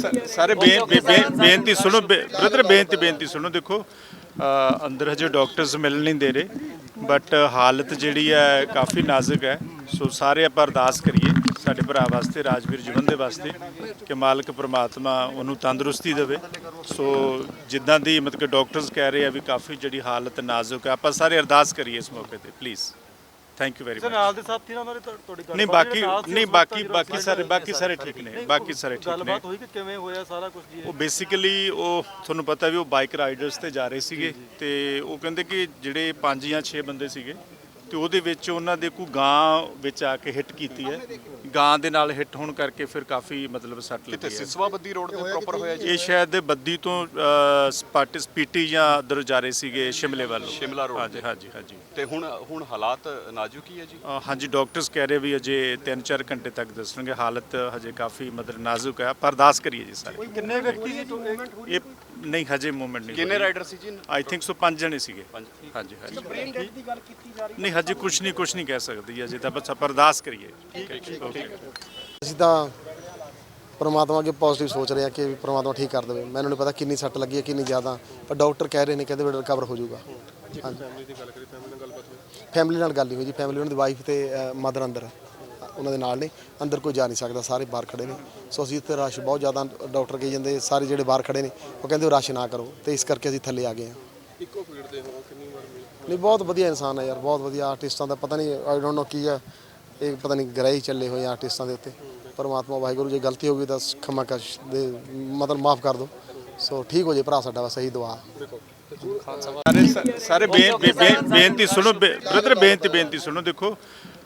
ਸਾ- ਸਾਰੇ ਬੇ- ਬੇ- ਬੇਨਤੀ ਸੁਣੋ ਬ੍ਰਦਰ, ਬੇਨਤੀ ਬੇਨਤੀ ਸੁਣੋ, ਦੇਖੋ ਅੰਦਰ ਹਜੇ ਡਾਕਟਰਸ ਮਿਲ ਨਹੀਂ ਦੇ ਰਹੇ ਬਟ ਹਾਲਤ ਜਿਹੜੀ ਹੈ ਕਾਫੀ ਨਾਜ਼ੁਕ ਹੈ। ਸੋ ਸਾਰੇ ਆਪਾਂ ਅਰਦਾਸ ਕਰੀਏ ਸਾਡੇ ਭਰਾ ਵਾਸਤੇ, ਰਾਜਵੀਰ ਜੀਵਨ ਦੇ ਵਾਸਤੇ, ਕਿ ਮਾਲਕ ਪ੍ਰਮਾਤਮਾ ਉਹਨੂੰ ਤੰਦਰੁਸਤੀ ਦੇਵੇ। ਸੋ ਜਿੱਦਾਂ ਦੀ ਮਤਲਬ ਕਿ ਡਾਕਟਰਸ ਕਹਿ ਰਹੇ ਆ ਵੀ ਕਾਫੀ ਜਿਹੜੀ ਹਾਲਤ ਨਾਜ਼ੁਕ ਹੈ, ਆਪਾਂ ਸਾਰੇ ਅਰਦਾਸ ਕਰੀਏ ਇਸ ਮੌਕੇ ਤੇ please thank you very sir much ਨਾਲ ਦੇ ਸਾਥੀ ਨਾਲ ਉਹਨਾਂ ਨੇ ਤੁਹਾ- ਤੁਹਾਡੀ ਗੱਲ ਨਹੀਂ ਬਾਕੀ ਨਹੀਂ ਬਾਕੀ ਬਾਕੀ ਸਾਰੇ ਬਾਕੀ ਸਾਰੇ ਠੀਕ ਨੇ। ਬਾਕੀ ਸਾਰੇ ਠੀਕ ਨੇ। ਗੱਲਬਾਤ ਹੋਈ ਕਿ ਕਿਵੇਂ ਹੋਇਆ ਸਾਰਾ ਕੁਝ ਜੀ? ਉਹ ਬੇਸਿਕਲੀ ਉਹ ਤੁਹਾਨੂੰ ਪਤਾ ਵੀ ਉਹ ਬਾਈਕ ਰਾਈਡਰਸ ਤੇ ਜਾ ਰਹੇ ਸੀਗੇ ਤੇ ਉਹ ਕਹਿੰਦੇ ਕਿ ਜਿਹੜੇ 5 ਜਾਂ 6 ਬੰਦੇ ਸੀਗੇ ਤੇ ਉਹਦੇ ਵਿੱਚ ਉਹਨਾਂ ਦੇ ਕੋਈ ਗਾਂ ਵਿੱਚ ਆ ਕੇ ਹਿੱਟ ਕੀਤੀ ਹੈ। ਗਾਂ ਦੇ ਨਾਲ ਹਿੱਟ ਹੋਣ ਕਰਕੇ ਫਿਰ ਕਾਫੀ ਮਤਲਬ ਸੱਟ ਕਿਤੇ ਲੱਗੀ ਹੈ। ਸਿਸਵਾ ਬੱਦੀ ਰੋਡ ਤੇ ਪ੍ਰੋਪਰ ਹੋਇਆ ਜੀ? ਇਹ ਸ਼ਾਇਦ ਬੱਦੀ ਤੋਂ ਸਪਾਟਿਸ ਪੀਟੀ ਜਾਂ ਅਦਰ ਜਾ ਰਹੇ ਸੀਗੇ ਸ਼ਿਮਲੇ ਵੱਲ ਸ਼ਿਮਲਾ road ਹਾਂਜੀ ਹਾਂਜੀ ਹਾਂਜੀ। ਤੇ ਹੁਣ ਹੁਣ ਹਾਲਾਤ ਨਾਜ਼ੁਕ ਹੀ ਹੈ ਜੀ? ਅ, ਹਾਂਜੀ ਡਾਕਟਰਸ ਕਹਿ ਰਹੇ ਵੀ ਅਜੇ 3-4 ਘੰਟੇ ਤੱਕ ਦੱਸਣਗੇ। ਹਾਲਤ ਹਜੇ ਕਾਫੀ ਮਤਲਬ ਨਾਜ਼ੁਕ ਹੈ। ਪਰ ਅਰਦਾਸ ਕਰੀਏ ਜੀ ਸਾਰੇ। ਕਿੰਨੇ ਵਿਅਕਤੀ ਸੀ ਇਹ ਨਹੀਂ ਹਜੇ ਮੂਵਮੈਂਟ ਨਹੀਂ ਕਿੰਨੇ ਰਾਈਡਰ ਸੀ ਜੀ ਆਈ ਥਿੰਕ ਸੋ ਪੰਜ ਜਣੇ ਸੀਗੇ। ਹਾਂਜੀ ਹਾਂਜੀ। ਨਹੀਂ ਹਜੇ ਕੁਝ ਨਹੀਂ ਕੁਝ ਨਹੀਂ ਕਹਿ ਸਕਦੀ ਅਜੇ ਤਾਂ ਬਸ ਅਰਦਾਸ ਕਰੀਏ। ਅਸੀਂ ਤਾਂ ਪਰਮਾਤਮਾ ਅੱਗੇ ਪੋਜ਼ਿਟਿਵ ਸੋਚ ਰਹੇ ਹਾਂ ਕਿ ਵੀ ਪਰਮਾਤਮਾ ਠੀਕ ਕਰ ਦੇਵੇ। ਮੈਨੂੰ ਨਹੀਂ ਪਤਾ ਕਿੰਨੀ ਸੱਟ ਲੱਗੀ ਹੈ ਕਿੰਨੀ ਜ਼ਿਆਦਾ। ਪਰ ਡਾਕਟਰ ਕਹਿ ਰਹੇ ਨੇ ਕਹਿੰਦੇ ਵੀ ਰਿਕਵਰ ਹੋ ਜਾਊਗਾ। ਫੈਮਿਲੀ ਦੀ ਗੱਲ ਕਰੀ ਫੈਮਿਲੀ ਨਾਲ ਗੱਲਬਾਤ ਫੈਮਿਲੀ ਨਾਲ ਗੱਲ ਨਹੀਂ ਹੋਈ ਜੀ ਫੈਮਿਲੀ ਉਹਨਾਂ ਦੀ ਵਾਈਫ ਤੇ ਮਦਰ ਅੰਦਰ। ਆ। ਉਹਨਾਂ ਦੇ ਨਾਲ ਨੇ ਅੰਦਰ ਕੋਈ ਜਾ ਨਹੀਂ ਸਕਦਾ ਸਾਰੇ ਬਾਹਰ ਖੜੇ ਨੇ। ਸੋ ਅਸੀਂ ਇੱਥੇ ਰਸ਼ ਬਹੁਤ ਜ਼ਿਆਦਾ ਡਾਕਟਰ ਕਹੀ ਜਾਂਦੇ ਸਾਰੇ ਜਿਹੜੇ ਬਾਹਰ ਖੜੇ ਨੇ ਉਹ ਕਹਿੰਦੇ ਉਹ ਰਸ਼ ਨਾ ਕਰੋ ਤੇ ਇਸ ਕਰਕੇ ਅਸੀਂ ਥੱਲੇ ਆ ਗਏ ਹਾਂ। ਇੱਕੋ ਫੀਲਡ ਦੇ ਹੋ ਕਿੰਨੀ ਵਾਰ ਨਹੀਂ ਬਹੁਤ ਵਧੀਆ ਇਨਸਾਨ ਹੈ ਯਾਰ ਬਹੁਤ ਵਧੀਆ ਆਰਟਿਸਟਾਂ ਦਾ ਪਤਾ ਨਹੀਂ ਆਈ ਡੋਨਟ ਨੋ ਕੀ ਹੈ ਇਹ ਪਤਾ ਨਹੀਂ ਗ੍ਰਹਿ ਚੱਲੇ ਹੋਏ ਆ ਆਰਟਿਸਟਾਂ ਦੇ ਉੱਤੇ। ਪਰਮਾਤਮਾ ਵਾਹਿਗੁਰੂ ਜੇ ਗਲਤੀ ਹੋ ਗਈ ਤਾਂ ਖਮਾ ਕਸ਼ ਦੇ ਮਤਲਬ ਮਾਫ ਕਰ ਦਿਓ ਸੋ ਠੀਕ ਹੋ ਜੇ ਭਰਾ ਸਾਡਾ ਬਸ ਇਹੀ ਦੁਆ। ਸਾਰੇ ਸਾਰੇ ਬੇ- ਬੇ- ਬੇ- ਬੇਨਤੀ ਸੁਣੋ ਬ੍ਰਦਰ ਬੇਨਤੀ ਬੇਨਤੀ ਸੁਣੋ ਦੇਖੋ।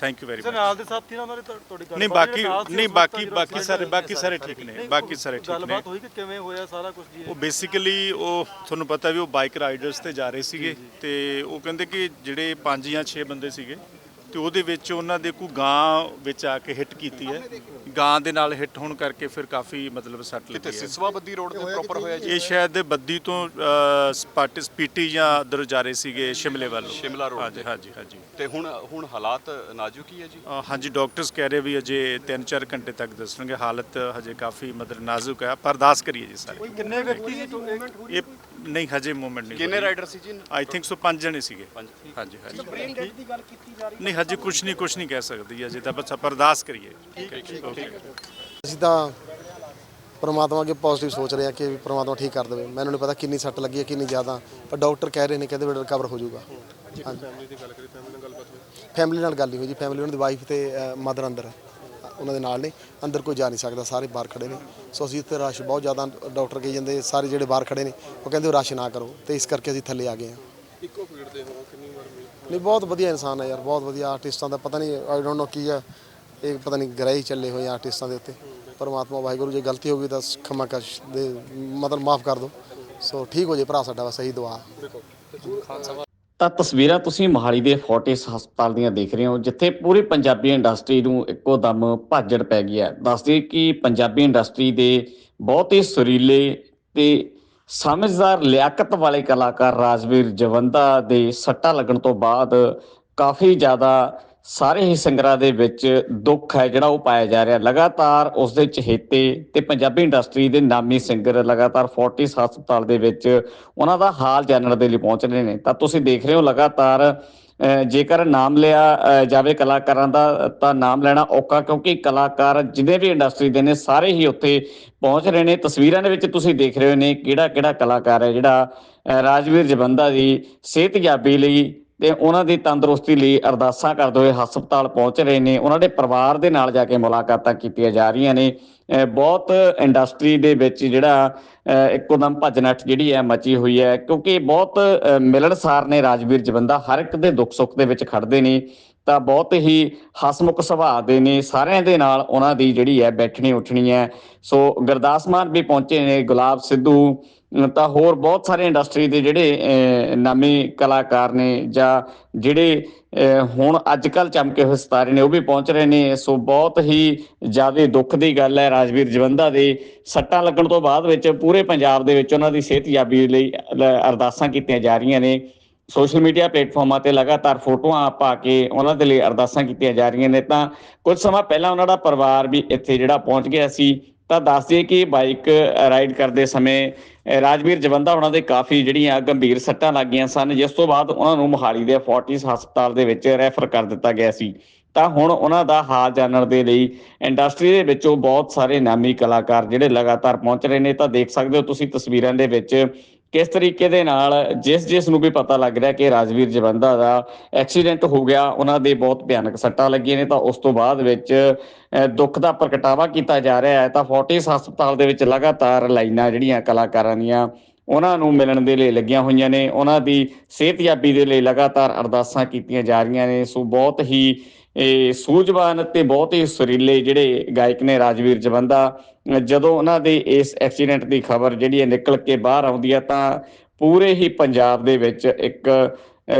thank you very sir much ਨਾਲ ਦੇ ਸਾਥੀ ਨਾਲ ਉਹਨਾਂ ਨੇ ਤੁਹਾ- ਤੁਹਾਡੀ ਗੱਲ ਨਹੀਂ ਬਾਕੀ ਨਹੀਂ ਬਾਕੀ ਬਾਕੀ ਸਾਰੇ ਬਾਕੀ ਸਾਰੇ ਠੀਕ ਨੇ। ਬਾਕੀ ਸਾਰੇ ਠੀਕ ਨੇ। ਗੱਲਬਾਤ ਹੋਈ ਕਿ ਕਿਵੇਂ ਹੋਇਆ ਸਾਰਾ ਕੁਝ ਜੀ ਉਹ ਬੇਸਿਕਲੀ ਉਹ ਤੁਹਾਨੂੰ ਪਤਾ ਵੀ ਉਹ ਬਾਈਕ ਰਾਈਡਰਸ ਤੇ ਜਾ ਰਹੇ ਸੀਗੇ ਤੇ ਉਹ ਕਹਿੰਦੇ ਕਿ ਜਿਹੜੇ 5 ਜਾਂ 6 ਬੰਦੇ ਸੀਗੇ ਤੇ ਉਹਦੇ ਵਿੱਚ ਉਹਨਾਂ ਦੇ ਕੋਈ ਗਾਂ ਵਿੱਚ ਆ ਕੇ ਹਿੱਟ ਕੀਤੀ ਹੈ। ਗਾਂ ਦੇ ਨਾਲ ਹਿੱਟ ਹੋਣ ਕਰਕੇ ਫਿਰ ਕਾਫੀ ਮਤਲਬ ਸੱਟ ਕਿਤੇ ਲੱਗੀ ਹੈ। ਸਿਸਵਾ ਬੱਦੀ ਰੋਡ ਤੇ ਪ੍ਰੋਪਰ ਹੋਇਆ ਜੀ? ਇਹ ਸ਼ਾਇਦ ਬੱਦੀ ਤੋਂ ਸਪਾਟਿਸ ਪੀਟੀ ਜਾਂ ਅਦਰ ਜਾ ਰਹੇ ਸੀਗੇ ਸ਼ਿਮਲੇ ਵੱਲ ਸ਼ਿਮਲਾ road ਹਾਂਜੀ ਹਾਂਜੀ ਹਾਂਜੀ। ਤੇ ਹੁਣ ਹੁਣ ਹਾਲਾਤ ਨਾਜ਼ੁਕ ਹੀ ਹੈ ਜੀ? ਅ, ਹਾਂਜੀ ਡਾਕਟਰਸ ਕਹਿ ਰਹੇ ਵੀ ਅਜੇ 3-4 ਘੰਟੇ ਤੱਕ ਦੱਸਣਗੇ। ਹਾਲਤ ਹਜੇ ਕਾਫੀ ਮਤਲਬ ਨਾਜ਼ੁਕ ਹੈ। ਪਰ ਅਰਦਾਸ ਕਰੀਏ ਜੀ ਸਾਰੇ। ਕਿੰਨੇ ਵਿਅਕਤੀ ਇਹ ਨਹੀਂ ਹਜੇ ਮੂਵਮੈਂਟ ਨਹੀਂ ਕਿੰਨੇ ਰਾਈਡਰ ਸੀ ਜੀ? ਆਈ ਥਿੰਕ ਸੋ ਪੰਜ ਜਣੇ ਸੀਗੇ। ਹਾਂਜੀ ਹਾਂਜੀ। ਨਹੀਂ ਹਜੇ ਕੁਝ ਨਹੀਂ ਕੁਝ ਨਹੀਂ ਕਹਿ ਸਕਦੀ ਅਜੇ ਤਾਂ ਬਸ ਅਰਦਾਸ ਕਰੀਏ। ਅਸੀਂ ਤਾਂ ਪਰਮਾਤਮਾ ਅੱਗੇ ਪੋਜ਼ਿਟਿਵ ਸੋਚ ਰਹੇ ਹਾਂ ਕਿ ਪਰਮਾਤਮਾ ਠੀਕ ਕਰ ਦੇਵੇ। ਮੈਨੂੰ ਨਹੀਂ ਪਤਾ ਕਿੰਨੀ ਸੱਟ ਲੱਗੀ ਹੈ ਕਿੰਨੀ ਜ਼ਿਆਦਾ। ਪਰ ਡਾਕਟਰ ਕਹਿ ਰਹੇ ਨੇ ਕਹਿੰਦੇ ਵੀ ਰਿਕਵਰ ਹੋ ਜਾਊਗਾ। ਹਾਂਜੀ ਫੈਮਿਲੀ ਦੀ ਗੱਲ ਕਰੀ ਫੈਮਿਲੀ ਨਾਲ ਗੱਲਬਾਤ ਫੈਮਿਲੀ ਨਾਲ ਗੱਲ ਨਹੀਂ ਹੋਈ ਜੀ ਫੈਮਿਲੀ ਉਹਨਾਂ ਦੀ ਵਾਈਫ ਤੇ ਮਦਰ ਅੰਦਰ ਆ। ਉਹਨਾਂ ਦੇ ਨਾਲ ਨੇ ਅੰਦਰ ਕੋਈ ਜਾ ਨਹੀਂ ਸਕਦਾ ਸਾਰੇ ਬਾਹਰ ਖੜੇ ਨੇ। ਸੋ ਅਸੀਂ ਇੱਥੇ ਰਸ਼ ਬਹੁਤ ਜ਼ਿਆਦਾ ਡਾਕਟਰ ਕਹੀ ਜਾਂਦੇ ਸਾਰੇ ਜਿਹੜੇ ਬਾਹਰ ਖੜੇ ਨੇ ਉਹ ਕਹਿੰਦੇ ਉਹ ਰਸ਼ ਨਾ ਕਰੋ ਤੇ ਇਸ ਕਰਕੇ ਅਸੀਂ ਥੱਲੇ ਆ ਗਏ ਹਾਂ। ਇੱਕੋ ਫੀਲਡ ਦੇ ਹੋ ਕਿੰਨੀ ਵਾਰ ਨਹੀਂ ਬਹੁਤ ਵਧੀਆ ਇਨਸਾਨ ਹੈ ਯਾਰ ਬਹੁਤ ਵਧੀਆ ਆਰਟਿਸਟਾਂ ਦਾ ਪਤਾ ਨਹੀਂ ਆਈ ਡੋਨਟ ਨੋ ਕੀ ਹੈ। ਇਹ ਪਤਾ ਨਹੀਂ ਗ੍ਰਹਿ ਚੱਲੇ ਹੋਏ ਆ ਆਰਟਿਸਟਾਂ ਦੇ ਉੱਤੇ। ਪਰਮਾਤਮਾ ਵਾਹਿਗੁਰੂ ਜੇ ਗਲਤੀ ਹੋ ਗਈ ਤਾਂ ਖਮਾ ਕਸ਼ ਦੇ ਮਤਲਬ ਮਾਫ ਕਰ ਦਿਓ ਸੋ ਠੀਕ ਹੋ ਜੇ ਭਰਾ ਸਾਡਾ ਬਸ ਇਹੀ ਦੁਆ। ਤਾਂ ਤਸਵੀਰਾਂ ਤੁਸੀਂ ਮੋਹਾਲੀ ਦੇ ਫੋਰਟਿਸ ਹਸਪਤਾਲ ਦੀਆਂ ਦੇਖ ਰਹੇ ਹੋ, ਜਿੱਥੇ ਪੂਰੀ ਪੰਜਾਬੀ ਇੰਡਸਟਰੀ ਨੂੰ ਇੱਕੋ ਦਮ ਭਾਜੜ ਪੈ ਗਈ ਹੈ। ਦੱਸਦੇ ਕਿ ਪੰਜਾਬੀ ਇੰਡਸਟਰੀ ਦੇ ਬਹੁਤ ਹੀ ਸੁਰੀਲੇ ਤੇ ਸਮਝਦਾਰ, ਲਿਆਕਤ ਵਾਲੇ ਕਲਾਕਾਰ ਰਾਜਵੀਰ ਜਵੰਦਾ ਦੇ ਸੱਟਾ ਲੱਗਣ ਤੋਂ ਬਾਅਦ ਕਾਫੀ ਜ਼ਿਆਦਾ ਸਾਰੇ ਹੀ ਸਿੰਗਰਾਂ ਦੇ ਵਿੱਚ ਦੁੱਖ ਹੈ ਜਿਹੜਾ ਉਹ ਪਾਇਆ ਜਾ ਰਿਹਾ। ਲਗਾਤਾਰ ਉਸ ਦੇ ਚਹੇਤੇ ਤੇ ਪੰਜਾਬੀ ਇੰਡਸਟਰੀ ਦੇ ਨਾਮੀ ਸਿੰਗਰ ਲਗਾਤਾਰ ਫੋਰਟਿਸ ਹਸਪਤਾਲ ਦੇ ਵਿੱਚ ਉਹਨਾਂ ਦਾ ਹਾਲ ਜਾਣਨ ਦੇ ਲਈ ਪਹੁੰਚ ਰਹੇ ਨੇ। ਤਾਂ ਤੁਸੀਂ ਦੇਖ ਰਹੇ ਹੋ ਲਗਾਤਾਰ ਜੇਕਰ ਨਾਮ ਲਿਆ ਜਾਵੇ ਕਲਾਕਾਰਾਂ ਦਾ, ਤਾਂ ਨਾਮ ਲੈਣਾ ਔਖਾ ਕਿਉਂਕਿ ਕਲਾਕਾਰ ਜਿੰਨੇ ਵੀ ਇੰਡਸਟਰੀ ਦੇ ਨੇ ਸਾਰੇ ਹੀ ਉੱਥੇ ਪਹੁੰਚ ਰਹੇ ਨੇ। ਤਸਵੀਰਾਂ ਦੇ ਵਿੱਚ ਤੁਸੀਂ ਦੇਖ ਰਹੇ ਹੋ ਨੇ ਕਿਹੜਾ ਕਿਹੜਾ ਕਲਾਕਾਰ ਹੈ ਜਿਹੜਾ ਰਾਜਵੀਰ ਜਵੰਦਾ ਦੀ ਸਿਹਤਯਾਬੀ ਲਈ ਤੇ ਉਹਨਾਂ ਦੀ ਤੰਦਰੁਸਤੀ ਲਈ ਅਰਦਾਸਾਂ ਕਰਦੇ ਹੋਏ ਹਸਪਤਾਲ ਪਹੁੰਚ ਰਹੇ ਨੇ। ਉਹਨਾਂ ਦੇ ਪਰਿਵਾਰ ਦੇ ਨਾਲ ਜਾ ਕੇ ਮੁਲਾਕਾਤਾਂ ਕੀਤੀਆਂ ਜਾ ਰਹੀਆਂ ਨੇ। ਬਹੁਤ ਇੰਡਸਟਰੀ ਦੇ ਵਿੱਚ ਜਿਹੜਾ, ਅਹ ਇੱਕੋ ਦਮ ਭੱਜ ਜਿਹੜੀ ਹੈ ਮਚੀ ਹੋਈ ਹੈ। ਕਿਉਂਕਿ ਬਹੁਤ ਮਿਲਣਸਾਰ ਨੇ ਰਾਜਵੀਰ ਜਵੰਦਾ ਹਰ ਇੱਕ ਦੇ ਦੁੱਖ ਸੁੱਖ ਦੇ ਵਿੱਚ ਖੜਦੇ ਨੇ। ਤਾਂ ਬਹੁਤ ਹੀ ਹਸਮੁਖ ਸੁਭਾਅ ਦੇ ਨੇ ਸਾਰਿਆਂ ਦੇ ਨਾਲ ਉਹਨਾਂ ਦੀ ਜਿਹੜੀ ਹੈ ਬੈਠਣੀ ਉੱਠਣੀ ਹੈ। ਸੋ ਗੁਰਦਾਸ ਮਾਨ ਵੀ ਪਹੁੰਚੇ ਨੇ ਗੁਲਾਬ ਸਿੱਧੂ ਤਾਂ ਹੋਰ ਬਹੁਤ ਸਾਰੇ ਇੰਡਸਟਰੀ ਦੇ ਜਿਹੜੇ ਨਾਮੀ ਕਲਾਕਾਰ ਨੇ ਜਾਂ ਜਿਹੜੇ ਅਹ, ਹੁਣ ਅੱਜ ਕੱਲ ਚਮਕੇ ਹੋਏ ਸਿਤਾਰੇ ਨੇ ਉਹ ਵੀ ਪਹੁੰਚ ਰਹੇ ਨੇ। ਸੋ ਬਹੁਤ ਹੀ ਜ਼ਿਆਦਾ ਦੁੱਖ ਦੀ ਗੱਲ ਹੈ ਰਾਜਵੀਰ ਜਵੰਦਾ ਦੇ। ਸੱਟਾਂ ਲੱਗਣ ਤੋਂ ਬਾਅਦ ਵਿੱਚ ਪੂਰੇ ਪੰਜਾਬ ਦੇ ਵਿੱਚ ਉਹਨਾਂ ਦੀ ਸਿਹਤਯਾਬੀ ਲਈ ਅਰਦਾਸਾਂ ਕੀਤੀਆਂ ਜਾ ਰਹੀਆਂ ਨੇ। ਸੋਸ਼ਲ ਮੀਡੀਆ ਪਲੇਟਫਾਰਮਾਂ ਤੇ ਲਗਾਤਾਰ ਫੋਟੋਆਂ ਪਾ ਕੇ ਉਹਨਾਂ ਦੇ ਲਈ ਅਰਦਾਸਾਂ ਕੀਤੀਆਂ ਜਾ ਰਹੀਆਂ ਨੇ, ਤਾਂ ਕੁਝ ਸਮਾਂ ਪਹਿਲਾਂ ਉਹਨਾਂ ਦਾ ਪਰਿਵਾਰ ਵੀ ਇੱਥੇ ਜਿਹੜਾ ਪਹੁੰਚ ਗਿਆ ਸੀ, ਤਾਂ ਦੱਸ ਦਈਏ ਕਿ ਬਾਈਕ ਰਾਈਡ ਕਰਦੇ ਸਮੇਂ ਰਾਜਵੀਰ ਜਵੰਦਾ ਉਹਨਾਂ ਦੇ ਕਾਫੀ ਜਿਹੜੀਆਂ ਗੰਭੀਰ ਸੱਟਾਂ ਲੱਗੀਆਂ ਸਨ, ਜਿਸ ਤੋਂ ਬਾਅਦ ਉਹਨਾਂ ਨੂੰ ਮੋਹਾਲੀ ਦੇ ਫੋਰਟਿਸ ਹਸਪਤਾਲ ਦੇ ਵਿੱਚ ਰੈਫਰ ਕਰ ਦਿੱਤਾ ਗਿਆ ਸੀ। ਤਾਂ ਹੁਣ ਉਹਨਾਂ ਦਾ ਹਾਲ ਜਾਣਨ ਦੇ ਲਈ ਇੰਡਸਟਰੀ ਦੇ ਵਿੱਚੋਂ ਬਹੁਤ ਸਾਰੇ ਨਾਮੀ ਕਲਾਕਾਰ ਜਿਹੜੇ ਲਗਾਤਾਰ ਪਹੁੰਚ ਰਹੇ ਨੇ, ਤਾਂ ਦੇਖ ਸਕਦੇ ਹੋ ਤੁਸੀਂ ਤਸਵੀਰਾਂ ਦੇ ਵਿੱਚ ਕਿਸ ਤਰੀਕੇ ਦੇ ਨਾਲ ਜਿਸ ਜਿਸ ਨੂੰ ਵੀ ਪਤਾ ਲੱਗ ਰਿਹਾ ਕਿ ਰਾਜਵੀਰ ਜਵੰਦਾ ਦਾ ਐਕਸੀਡੈਂਟ ਹੋ ਗਿਆ, ਉਹਨਾਂ ਦੇ ਬਹੁਤ ਭਿਆਨਕ ਸੱਟਾਂ ਲੱਗੀਆਂ ਨੇ, ਤਾਂ ਉਸ ਤੋਂ ਬਾਅਦ ਵਿੱਚ ਦੁੱਖ ਦਾ ਪ੍ਰਗਟਾਵਾ ਕੀਤਾ ਜਾ ਰਿਹਾ ਹੈ। ਤਾਂ ਫੋਰਟਿਸ ਹਸਪਤਾਲ ਦੇ ਵਿੱਚ ਲਗਾਤਾਰ ਲਾਈਨਾਂ ਜਿਹੜੀਆਂ ਕਲਾਕਾਰਾਂ ਦੀਆਂ ਉਹਨਾਂ ਨੂੰ ਮਿਲਣ ਦੇ ਲਈ ਲੱਗੀਆਂ ਹੋਈਆਂ ਨੇ। ਉਹਨਾਂ ਦੀ ਸਿਹਤਯਾਬੀ ਦੇ ਲਈ ਲਗਾਤਾਰ ਅਰਦਾਸਾਂ ਕੀਤੀਆਂ ਜਾ ਰਹੀਆਂ ਨੇ। ਸੋ ਬਹੁਤ ਹੀ, ਇਹ ਸੂਝਵਾਨ ਤੇ ਬਹੁਤ ਹੀ ਸੁਰੀਲੇ ਜਿਹੜੇ ਗਾਇਕ ਨੇ ਰਾਜਵੀਰ ਜਵੰਦਾ, ਜਦੋਂ ਉਹਨਾਂ ਦੇ ਇਸ ਐਕਸੀਡੈਂਟ ਦੀ ਖਬਰ ਜਿਹੜੀ ਹੈ ਨਿਕਲ ਕੇ ਬਾਹਰ ਆਉਂਦੀ ਹੈ ਤਾਂ ਪੂਰੇ ਹੀ ਪੰਜਾਬ ਦੇ ਵਿੱਚ ਇੱਕ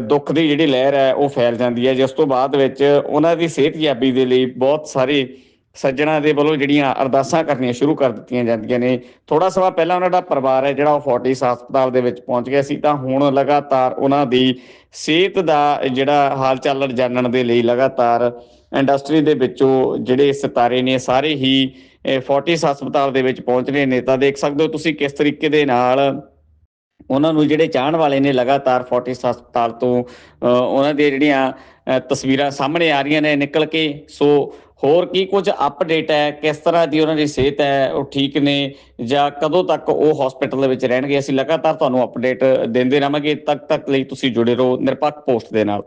ਦੁੱਖ ਦੀ ਜਿਹੜੀ ਲਹਿਰ ਹੈ, ਉਹ ਫੈਲ ਜਾਂਦੀ ਹੈ। ਜਿਸ ਤੋਂ ਬਾਅਦ ਵਿੱਚ ਉਹਨਾਂ ਦੀ ਸਿਹਤਯਾਬੀ ਦੇ ਲਈ ਬਹੁਤ ਸਾਰੇ ਸੱਜਣਾ ਦੇ ਵੱਲੋਂ ਜਿਹੜੀਆਂ ਅਰਦਾਸਾਂ ਕਰਨੀਆਂ ਸ਼ੁਰੂ ਕਰ ਦਿੱਤੀਆਂ ਜਾਂਦੀਆਂ ਨੇ। ਥੋੜਾ ਸਮਾਂ ਪਹਿਲਾਂ ਉਹਨਾਂ ਦਾ ਪਰਿਵਾਰ ਹੈ ਜਿਹੜਾ ਉਹ ਫੋਰਟਿਸ ਹਸਪਤਾਲ ਦੇ ਵਿੱਚ ਪਹੁੰਚ ਗਿਆ ਸੀ। ਤਾਂ ਹੁਣ ਲਗਾਤਾਰ ਉਹਨਾਂ ਦੀ ਸਿਹਤ ਦਾ ਜਿਹੜਾ ਹਾਲ ਚਾਲ ਜਾਣਨ ਦੇ ਲਈ ਲਗਾਤਾਰ ਇੰਡਸਟਰੀ ਦੇ ਵਿੱਚੋਂ ਜਿਹੜੇ ਸਿਤਾਰੇ ਨੇ ਸਾਰੇ ਹੀ ਫੋਰਟਿਸ ਹਸਪਤਾਲ ਦੇ ਵਿੱਚ ਪਹੁੰਚ ਰਹੇ ਨੇ। ਤਾਂ ਦੇਖ ਸਕਦੇ ਹੋ ਤੁਸੀਂ ਕਿਸ ਤਰੀਕੇ ਦੇ ਨਾਲ ਉਹਨਾਂ ਨੂੰ ਜਿਹੜੇ ਚਾਹਣ ਵਾਲੇ ਨੇ ਲਗਾਤਾਰ ਫੋਰਟਿਸ ਹਸਪਤਾਲ ਤੋਂ ਅ, ਉਹਨਾਂ ਦੀਆਂ ਜਿਹੜੀਆਂ ਤਸਵੀਰਾਂ ਸਾਹਮਣੇ ਆ ਰਹੀਆਂ ਨੇ ਨਿਕਲ ਕੇ। ਸੋ ਹੋਰ ਕੀ ਕੁਝ ਅਪਡੇਟ ਹੈ? ਕਿਸ ਤਰ੍ਹਾਂ ਦੀ ਉਹਨਾਂ ਦੀ ਸਿਹਤ ਹੈ? ਉਹ ਠੀਕ ਨੇ ਜਾਂ ਕਦੋਂ ਤੱਕ ਉਹ ਹਸਪੀਟਲ ਦੇ ਵਿੱਚ ਰਹਿਣਗੇ? ਅਸੀਂ ਲਗਾਤਾਰ ਤੁਹਾਨੂੰ ਅਪਡੇਟ ਦਿੰਦੇ ਰਹਾਂਗੇ। ਤੱਕ ਤੱਕ ਲਈ ਤੁਸੀਂ ਜੁੜੇ ਰਹੋ ਨਿਰਪੱਖ ਪੋਸਟ ਦੇ ਨਾਲ।